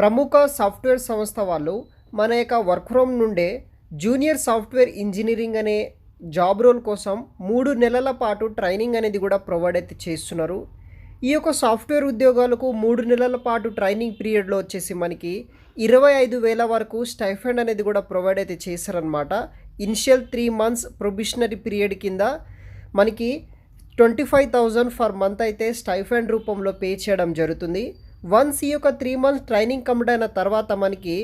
ప్రముఖ సాఫ్ట్వేర్ సంస్థ వాళ్ళు మన యొక్క వర్క్ ఫ్రమ్ నుండే జూనియర్ సాఫ్ట్వేర్ ఇంజనీరింగ్ అనే జాబ్ రోల్ కోసం మూడు నెలల పాటు ట్రైనింగ్ అనేది కూడా ప్రొవైడ్ అయితే చేస్తున్నారు. ఈ యొక్క సాఫ్ట్వేర్ ఉద్యోగాలకు మూడు నెలల పాటు ట్రైనింగ్ పీరియడ్లో వచ్చేసి మనకి ఇరవై ఐదు వేల వరకు స్టైఫండ్ అనేది కూడా ప్రొవైడ్ అయితే చేశారనమాట initial three months probationary period కింద మనకి twenty five thousand for month అయితే స్టైఫండ్ రూపంలో పే చేయడం జరుగుతుంది. వన్స్ ఈ యొక్క త్రీ మంత్స్ ట్రైనింగ్ కంప్లీట్ అయిన తర్వాత మనకి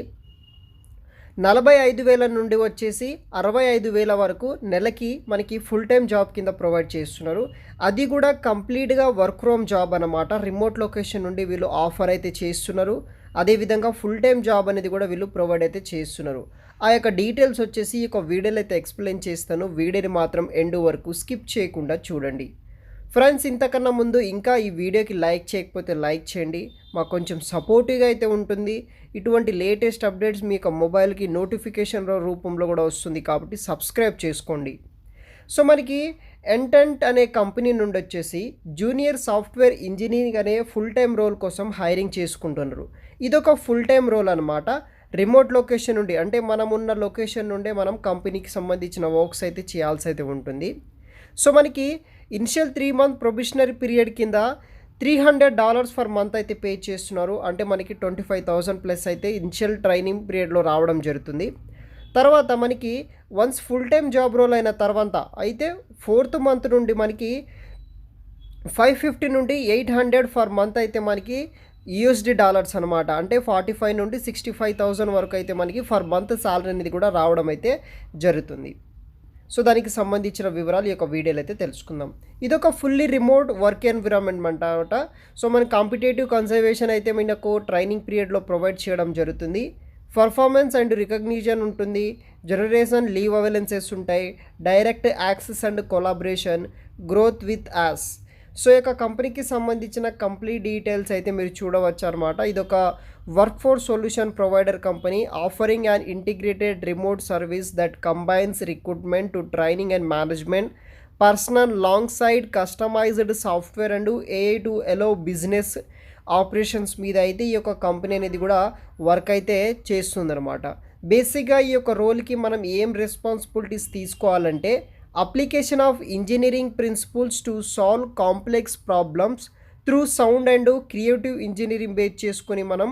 నలభై ఐదు వేల నుండి వచ్చేసి అరవై ఐదు వేల వరకు నెలకి మనకి ఫుల్ టైం జాబ్ కింద ప్రొవైడ్ చేస్తున్నారు. అది కూడా కంప్లీట్గా వర్క్ ఫ్రమ్ జాబ్ అనమాట రిమోట్ లొకేషన్ నుండి వీళ్ళు ఆఫర్ అయితే చేస్తున్నారు. అదేవిధంగా ఫుల్ టైం జాబ్ అనేది కూడా వీళ్ళు ప్రొవైడ్ అయితే చేస్తున్నారు. ఆ యొక్క డీటెయిల్స్ వచ్చేసి ఈ యొక్క వీడియోలో అయితే ఎక్స్ప్లెయిన్ చేస్తాను. వీడియోని మాత్రం ఎండ్ వరకు స్కిప్ చేయకుండా చూడండి. ఫ్రెండ్స్ ఇంతకన్నా ముందు ఇంకా ఈ వీడియోకి లైక్ చేయకపోతే లైక్ చేయండి. మాకు కొంచెం సపోర్టివ్గా అయితే ఉంటుంది. ఇటువంటి లేటెస్ట్ అప్డేట్స్ మీ యొక్క మొబైల్కి నోటిఫికేషన్ రూపంలో కూడా వస్తుంది కాబట్టి సబ్స్క్రైబ్ చేసుకోండి. సో మనకి ఎంటెంట్ అనే కంపెనీ నుండి వచ్చేసి జూనియర్ సాఫ్ట్వేర్ ఇంజనీరింగ్ అనే ఫుల్ టైం రోల్ కోసం హైరింగ్ చేసుకుంటున్నారు. ఇదొక ఫుల్ టైం రోల్ అనమాట రిమోట్ లొకేషన్ నుండి అంటే మనం ఉన్న లొకేషన్ నుండే మనం కంపెనీకి సంబంధించిన వర్క్స్ అయితే చేయాల్సి అయితే ఉంటుంది. సో మనకి initial three month probationary period కింద three hundred dollars for month అయితే పే చేస్తున్నారు. అంటే మనకి ట్వంటీ ఫైవ్ థౌసండ్ ప్లస్ అయితే ఇనిషియల్ ట్రైనింగ్ పీరియడ్లో రావడం జరుగుతుంది. తర్వాత మనకి once full time job role అయిన తర్వాత అయితే ఫోర్త్ మంత్ నుండి మనకి ఫైవ్ ఫిఫ్టీ నుండి ఎయిట్ హండ్రెడ్ ఫర్ మంత్ అయితే మనకి యూఎస్డి డాలర్స్ అనమాట అంటే ఫార్టీ ఫైవ్ నుండి సిక్స్టీ ఫైవ్ థౌజండ్ వరకు అయితే మనకి ఫర్ మంత్ సాలరీ అనేది కూడా రావడం అయితే జరుగుతుంది. సో దానికి సంబంధించిన వివరాలు ఈ యొక్క వీడియోలు అయితే తెలుసుకుందాం. ఇదొక ఫుల్లీ రిమోట్ వర్క్ ఎన్విరాన్మెంట్ అంట సో మన కాంపిటేటివ్ కన్సర్వేషన్ అయితే మనకు ట్రైనింగ్ పీరియడ్లో ప్రొవైడ్ చేయడం జరుగుతుంది. పర్ఫార్మెన్స్ అండ్ రికగ్నిషన్ ఉంటుంది. జనరేషన్ లీవ్ అవైలెన్సెస్ ఉంటాయి. Direct access and collaboration growth with us so ఈ యొక్క కంపెనీకి సంబంధించిన కంప్లీట్ డీటెయిల్స్ అయితే మీరు చూడవచ్చు అనమాట ఇది ఒక work force solution provider company offering and integrated remote service that combines recruitment to training and management personnel long side customized software and AI to allow business operations మీద అయితే ఈ యొక్క కంపెనీ అనేది కూడా వర్క్ అయితే చేస్తుందన్నమాట. బేసిక్గా ఈ యొక్క రోల్కి మనం ఏం రెస్పాన్సిబిలిటీస్ తీసుకోవాలంటే application of engineering principles to solve complex problems through sound and creative engineering base చేసుకొని మనం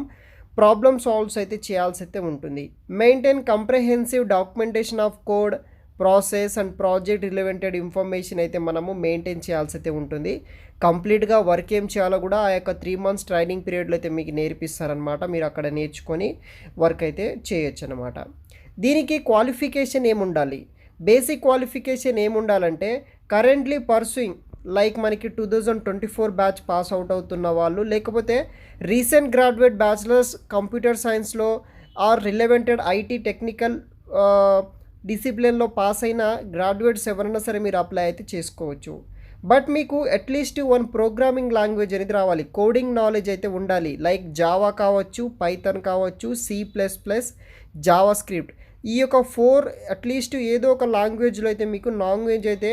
ప్రాబ్లమ్ సాల్వ్స్ అయితే చేయాల్సి అయితే ఉంటుంది. Maintain comprehensive documentation of code process and project relevant information అయితే మనము మెయింటైన్ చేయాల్సి అయితే ఉంటుంది. కంప్లీట్గా వర్క్ ఏం చేయాలో కూడా ఆ యొక్క త్రీ మంత్స్ ట్రైనింగ్ పీరియడ్లో అయితే మీకు నేర్పిస్తారనమాట మీరు అక్కడ నేర్చుకొని వర్క్ అయితే చేయొచ్చు అనమాట దీనికి క్వాలిఫికేషన్ ఏముండాలి? బేసిక్ క్వాలిఫికేషన్ ఏముండాలంటే కరెంట్లీ పర్సూయింగ్ లైక్ మనకి two thousand twenty four batch pass out అవుతున్న వాళ్ళు లేకపోతే రీసెంట్ గ్రాడ్యుయేట్ బ్యాచిలర్స్ కంప్యూటర్ సైన్స్లో ఆర్ రిలవెంటెడ్ ఐటీ టెక్నికల్ డిసిప్లిన్లో పాస్ అయిన గ్రాడ్యుయేట్స్ ఎవరైనా సరే మీరు అప్లై అయితే చేసుకోవచ్చు. బట్ మీకు అట్లీస్ట్ వన్ ప్రోగ్రామింగ్ లాంగ్వేజ్ అనేది రావాలి. కోడింగ్ నాలెడ్జ్ అయితే ఉండాలి. లైక్ జావా కావచ్చు పైథన్ కావచ్చు C plus plus JavaScript ఈ యొక్క ఫోర్ అట్లీస్ట్ ఏదో ఒక లాంగ్వేజ్లో అయితే మీకు లాంగ్వేజ్ అయితే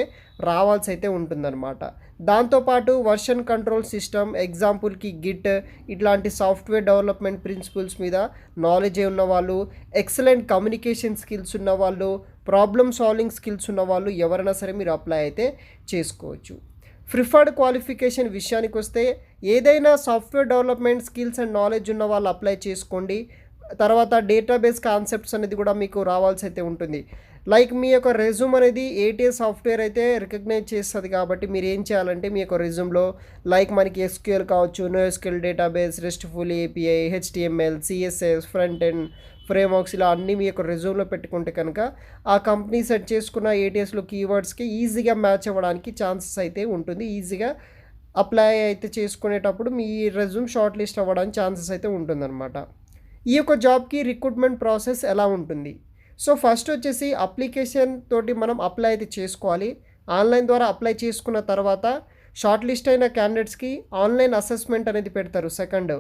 రావాల్సి అయితే ఉంటుందన్నమాట దాంతోపాటు వర్షన్ కంట్రోల్ సిస్టమ్ ఎగ్జాంపుల్కి గిట్ ఇట్లాంటి సాఫ్ట్వేర్ డెవలప్మెంట్ ప్రిన్సిపల్స్ మీద నాలెడ్జ్ ఉన్న వాళ్ళు ఎక్సలెంట్ కమ్యూనికేషన్ స్కిల్స్ ఉన్న వాళ్ళు ప్రాబ్లమ్ సాల్వింగ్ స్కిల్స్ ఉన్న వాళ్ళు ఎవరైనా సరే మీరు అప్లై అయితే చేసుకోవచ్చు. ప్రిఫర్డ్ క్వాలిఫికేషన్ విషయానికి వస్తే ఏదైనా software development skills and knowledge ఉన్న వాళ్ళు అప్లై చేసుకోండి. తర్వాత డేటాబేస్ కాన్సెప్ట్స్ అనేది కూడా మీకు రావాల్సి అయితే ఉంటుంది. లైక్ మీ యొక్క రెజ్యూమ్ అనేది ఏటీఎస్ సాఫ్ట్వేర్ అయితే రికగ్నైజ్ చేస్తుంది కాబట్టి మీరు ఏం చేయాలంటే మీ యొక్క రెజ్యూమ్లో లైక్ మనకి ఎస్క్యూఎల్ కావచ్చు no SQL database RESTful API HTML CSS front and frameworks ఇలా అన్నీ మీ యొక్క రెజ్యూమ్లో పెట్టుకుంటే కనుక ఆ కంపెనీ సెట్ చేసుకున్న ఏటీఎస్లో కీవర్డ్స్కి ఈజీగా మ్యాచ్ అవ్వడానికి ఛాన్సెస్ అయితే ఉంటుంది. ఈజీగా అప్లై అయితే చేసుకునేటప్పుడు మీ రెజ్యూమ్ షార్ట్ లిస్ట్ అవ్వడానికి ఛాన్సెస్ అయితే ఉంటుందన్నమాట. ఈ యొక్క జాబ్కి రిక్రూట్మెంట్ ప్రాసెస్ ఎలా ఉంటుంది? సో ఫస్ట్ వచ్చేసి అప్లికేషన్ తోటి మనం అప్లై అయితే చేసుకోవాలి. ఆన్లైన్ ద్వారా అప్లై చేసుకున్న తర్వాత షార్ట్ లిస్ట్ అయిన క్యాండిడేట్స్కి ఆన్లైన్ అసెస్మెంట్ అనేది పెడతారు సెకండ్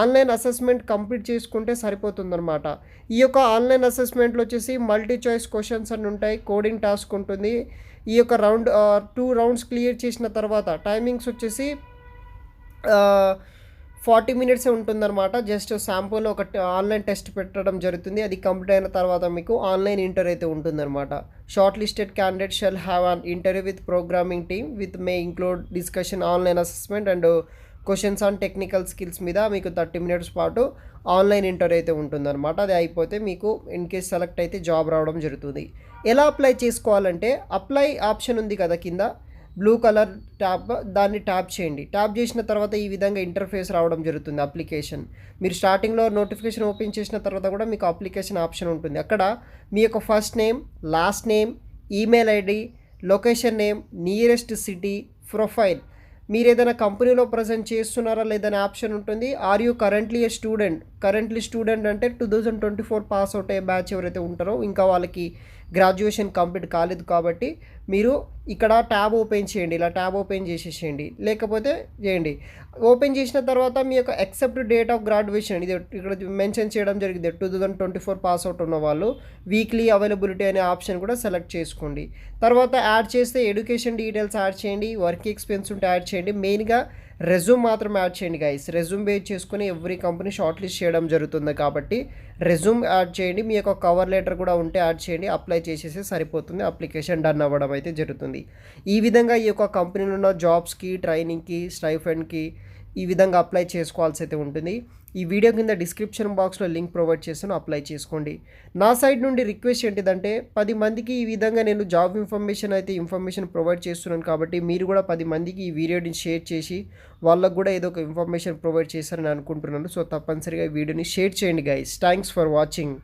ఆన్లైన్ అసెస్మెంట్ కంప్లీట్ చేసుకుంటే సరిపోతుందన్నమాట. ఈ యొక్క ఆన్లైన్ అసెస్మెంట్లో వచ్చేసి మల్టీ చాయిస్ క్వశ్చన్స్ అని ఉంటాయి కోడింగ్ టాస్క్ ఉంటుంది. ఈ యొక్క రౌండ్ టూ రౌండ్స్ క్లియర్ చేసిన తర్వాత టైమింగ్స్ వచ్చేసి ఫార్టీ మినిట్సే ఉంటుందన్నమాట. జస్ట్ శాంపుల్ ఒక ఆన్లైన్ టెస్ట్ పెట్టడం జరుగుతుంది. అది కంప్లీట్ అయిన తర్వాత మీకు ఆన్లైన్ ఇంటర్వ్యూ అయితే ఉంటుందన్నమాట. Short listed candidate shall have an interview with programming team with may include discussion online assessment and questions on technical skills మీద మీకు థర్టీ మినిట్స్ పాటు ఆన్లైన్ ఇంటర్వ్యూ అయితే ఉంటుందన్నమాట. అది అయిపోతే మీకు ఇన్ కేస్ సెలెక్ట్ అయితే జాబ్ రావడం జరుగుతుంది. ఎలా అప్లై చేసుకోవాలంటే అప్లై ఆప్షన్ ఉంది కదా కింద. బ్లూ కలర్ ట్యాబ్ దాన్ని ట్యాప్ చేయండి. ట్యాప్ చేసిన తర్వాత ఈ విధంగా ఇంటర్ఫేస్ రావడం జరుగుతుంది అప్లికేషన్. మీరు స్టార్టింగ్లో నోటిఫికేషన్ ఓపెన్ చేసిన తర్వాత కూడా మీకు అప్లికేషన్ ఆప్షన్ ఉంటుంది. అక్కడ మీ యొక్క first name last name email ID location name nearest city profile మీరు ఏదైనా కంపెనీలో ప్రజెంట్ చేస్తున్నారా లేదనే ఆప్షన్ ఉంటుంది. Are you currently a student currently student అంటే two thousand twenty four pass out అయ్యే బ్యాచ్ ఎవరైతే ఉంటారో ఇంకా వాళ్ళకి గ్రాడ్యుయేషన్ కంప్లీట్ కాలేదు కాబట్టి మీరు ఇక్కడ ట్యాబ్ ఓపెన్ చేయండి. ఇలా ట్యాబ్ ఓపెన్ చేసేసేయండి. లేకపోతే చేయండి. ఓపెన్ చేసిన తర్వాత మీ యొక్క ఎక్సెప్ట్ డేట్ ఆఫ్ గ్రాడ్యుయేషన్ ఇది ఇక్కడ మెన్షన్ చేయడం జరిగింది. Two thousand twenty four pass out ఉన్న వాళ్ళు వీక్లీ అవైలబిలిటీ అనే ఆప్షన్ కూడా సెలెక్ట్ చేసుకోండి. తర్వాత యాడ్ చేస్తే ఎడ్యుకేషన్ డీటెయిల్స్ యాడ్ చేయండి. వర్క్ ఎక్స్పెన్స్ ఉంటే యాడ్ చేయండి. మెయిన్గా రెజ్యూమ్ మాత్రం యాడ్ చేయండి గైస్ రెజ్యూమ్ బేస్ చేసుకుని ఎవ్రీ కంపెనీ షార్ట్ లిస్ట్ చేయడం జరుగుతుంది కాబట్టి రెజ్యూమ్ యాడ్ చేయండి. మీ యొక్క కవర్ లెటర్ కూడా ఉంటే యాడ్ చేయండి. అప్లై చేసేసి సరిపోతుంది. అప్లికేషన్ డన్ అవ్వడం అయితే జరుగుతుంది. ఈ విధంగా ఈ యొక్క కంపెనీలో ఉన్న జాబ్స్కి ట్రైనింగ్కి స్టైఫెండ్కి ఈ విధంగా అప్లై చేసుకోవాల్సి అయితే ఉంటుంది. ఈ వీడియో కింద డిస్క్రిప్షన్ బాక్స్లో లింక్ ప్రొవైడ్ చేస్తాను అప్లై చేసుకోండి. నా సైడ్ నుండి రిక్వెస్ట్ ఏంటిదంటే పది మందికి ఈ విధంగా నేను జాబ్ ఇన్ఫర్మేషన్ అయితే ఇన్ఫర్మేషన్ ప్రొవైడ్ చేస్తున్నాను కాబట్టి మీరు కూడా పది మందికి ఈ వీడియోని షేర్ చేసి వాళ్ళకు కూడా ఏదో ఒక ఇన్ఫర్మేషన్ ప్రొవైడ్ చేశారని అనుకుంటున్నాను. సో తప్పనిసరిగా ఈ వీడియోని షేర్ చేయండి గైస్ థ్యాంక్స్ ఫర్ వాచింగ్